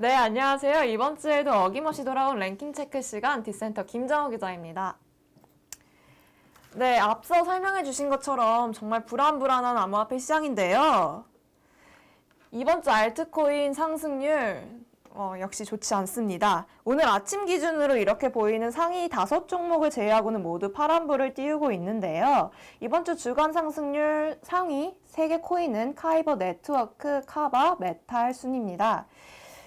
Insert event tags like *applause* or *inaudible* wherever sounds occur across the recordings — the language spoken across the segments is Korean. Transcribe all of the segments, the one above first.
네, 안녕하세요. 이번 주에도 어김없이 돌아온 랭킹 체크 시간 디센터 김정호 기자입니다. 네, 앞서 설명해 주신 것처럼 정말 불안불안한 암호화폐 시장인데요. 이번 주 알트코인 상승률 어, 역시 좋지 않습니다. 오늘 아침 기준으로 이렇게 보이는 상위 다섯 종목을 제외하고는 모두 파란불을 띄우고 있는데요. 이번 주 주간 상승률 상위 세 개 코인은 카이버 네트워크, 카바, 메탈 순입니다.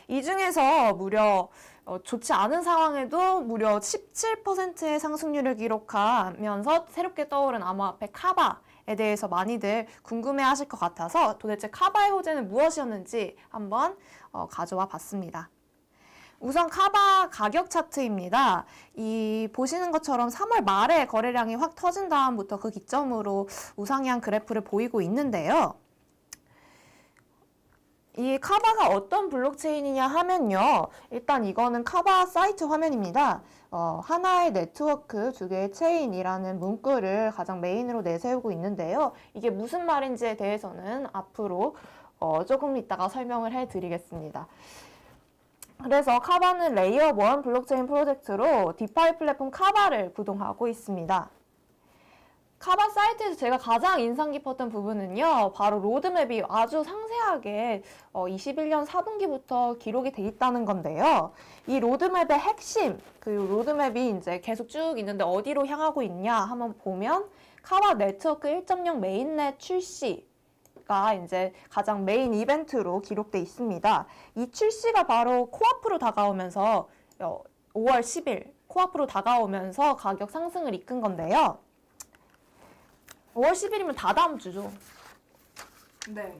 이 중에서 무려 어, 좋지 않은 상황에도 무려 17%의 상승률을 기록하면서 새롭게 떠오른 암호화폐 카바에 대해서 많이들 궁금해 하실 것 같아서 도대체 카바의 호재는 무엇이었는지 한번 어, 가져와 봤습니다. 우선 카바 가격 차트입니다. 이 보시는 것처럼 3월 말에 거래량이 확 터진 다음부터 그 기점으로 우상향 그래프를 보이고 있는데요. 이 카바가 어떤 블록체인이냐 하면요. 일단 이거는 카바 사이트 화면입니다. 어, 하나의 네트워크 두 개의 체인이라는 문구를 가장 메인으로 내세우고 있는데요. 이게 무슨 말인지에 대해서는 앞으로 어, 조금 이따가 설명을 해드리겠습니다. 그래서 카바는 레이어 1 블록체인 프로젝트로 디파이 플랫폼 카바를 구동하고 있습니다. 카바 사이트에서 제가 가장 인상 깊었던 부분은요, 바로 로드맵이 아주 상세하게 어, 21년 4분기부터 기록이 돼 있다는 건데요. 이 로드맵의 핵심, 그 로드맵이 이제 계속 쭉 있는데 어디로 향하고 있냐 한번 보면 카바 네트워크 1.0 메인넷 출시 가 이제 가장 메인 이벤트로 기록돼 있습니다. 이 출시가 바로 코앞으로 다가오면서 어, 5월 10일 코앞으로 다가오면서 가격 상승을 이끈 건데요. 5월 10일이면 다 다음 주죠. 네.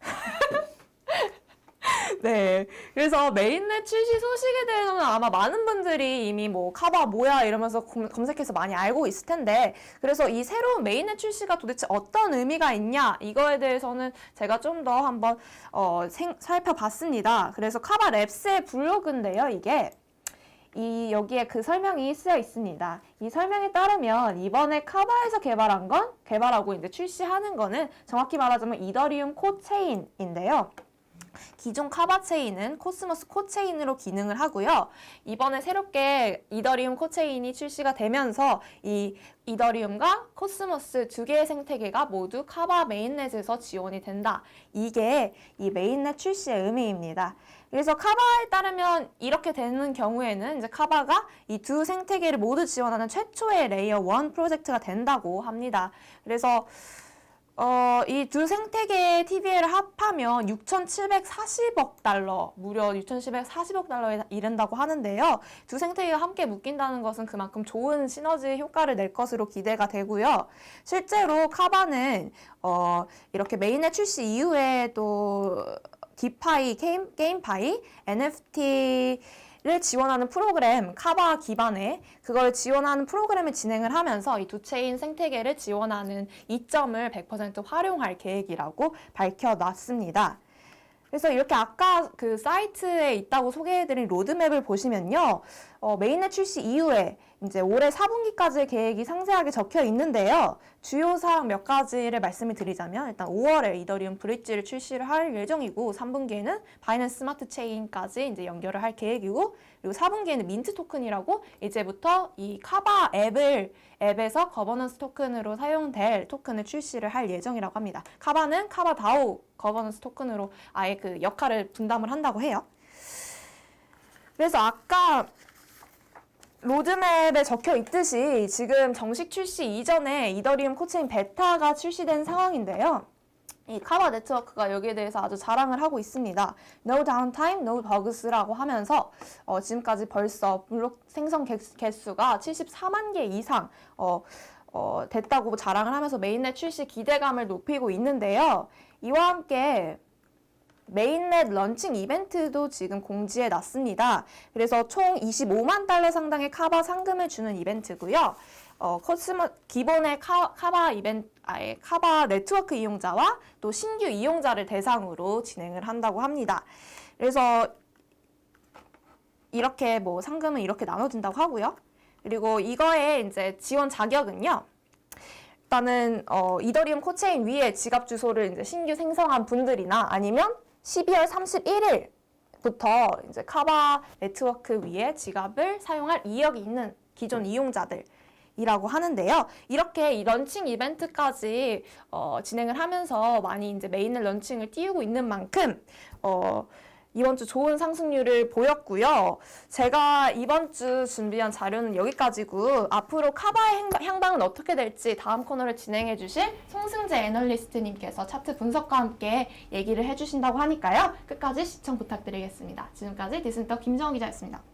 *laughs* 네. 그래서 메인넷 출시 소식에 대해서는 아마 많은 분들이 이미 뭐 카바 뭐야 이러면서 검- 검색해서 많이 알고 있을 텐데 그래서 이 새로운 메인넷 출시가 도대체 어떤 의미가 있냐 이거에 대해서는 제가 좀 더 한번 어, 생- 살펴봤습니다. 그래서 카바 랩스의 블로그인데요, 이게. 이 여기에 그 설명이 쓰여 있습니다. 이 설명에 따르면 이번에 카바에서 개발한 건 개발하고 이제 출시하는 거는 정확히 말하자면 이더리움 코체인인데요. 기존 카바 체인은 코스모스 코체인으로 기능을 하고요. 이번에 새롭게 이더리움 코체인이 출시가 되면서 이 이더리움과 코스모스 두 개의 생태계가 모두 카바 메인넷에서 지원이 된다. 이게 이 메인넷 출시의 의미입니다. 그래서 카바에 따르면 이렇게 되는 경우에는 이제 카바가 이 두 생태계를 모두 지원하는 최초의 레이어 1 프로젝트가 된다고 합니다. 그래서 어, 이 두 생태계의 TVL을 합하면 6,740억 달러, 무려 6,740억 달러에 이른다고 하는데요. 두 생태계가 함께 묶인다는 것은 그만큼 좋은 시너지 효과를 낼 것으로 기대가 되고요. 실제로 카바는 어, 이렇게 메인넷 출시 이후에 또 디파이, 게임, 게임파이, NFT 를 지원하는 프로그램 카바 기반의 그걸 지원하는 프로그램을 진행을 하면서 이 두 체인 생태계를 지원하는 이점을 100% 활용할 계획이라고 밝혀놨습니다. 그래서 이렇게 아까 그 사이트에 있다고 소개해드린 로드맵을 보시면요. 어, 메인넷 출시 이후에 이제 올해 4분기까지의 계획이 상세하게 적혀 있는데요. 주요 사항 몇 가지를 말씀을 드리자면 일단 5월에 이더리움 브릿지를 출시를 할 예정이고 3분기에는 바이낸스 스마트 체인까지 이제 연결을 할 계획이고 그리고 4분기에는 민트 토큰이라고 이제부터 이 카바 앱을 앱에서 거버넌스 토큰으로 사용될 토큰을 출시를 할 예정이라고 합니다. 카바는 카바 다오 거버넌스 토큰으로 아예 그 역할을 분담을 한다고 해요. 그래서 아까 로드맵에 적혀 있듯이 지금 정식 출시 이전에 이더리움 코체인 베타가 출시된 상황인데요. 이 카바 네트워크가 여기에 대해서 아주 자랑을 하고 있습니다. No downtime, no bugs라고 하면서 어, 지금까지 벌써 블록 생성 개, 개수가 74만 개 이상 어, 어, 됐다고 자랑을 하면서 메인넷 출시 기대감을 높이고 있는데요. 이와 함께 메인넷 런칭 이벤트도 지금 공지해 놨습니다. 그래서 총 25만 달러 상당의 카바 상금을 주는 이벤트고요. 어, 코스모 기본의 카, 카바 이벤트, 아예 카바 네트워크 이용자와 또 신규 이용자를 대상으로 진행을 한다고 합니다. 그래서 이렇게 뭐 상금은 이렇게 나눠준다고 하고요. 그리고 이거의 이제 지원 자격은요. 일단은 어, 이더리움 코체인 위에 지갑 주소를 이제 신규 생성한 분들이나 아니면 12월 31일 부터 이제 카바 네트워크 위에 지갑을 사용할 이력이 있는 기존 이용자들. 이라고 하는데요. 이렇게 이 런칭 이벤트까지 어, 진행을 하면서 많이 이제 메인을 런칭을 띄우고 있는 만큼 어, 이번 주 좋은 상승률을 보였고요. 제가 이번 주 준비한 자료는 여기까지고 앞으로 카바의 향방은 어떻게 될지 다음 코너를 진행해 주실 송승재 애널리스트님께서 차트 분석과 함께 얘기를 해 주신다고 하니까요. 끝까지 시청 부탁드리겠습니다. 지금까지 디슨터 김정호 기자였습니다.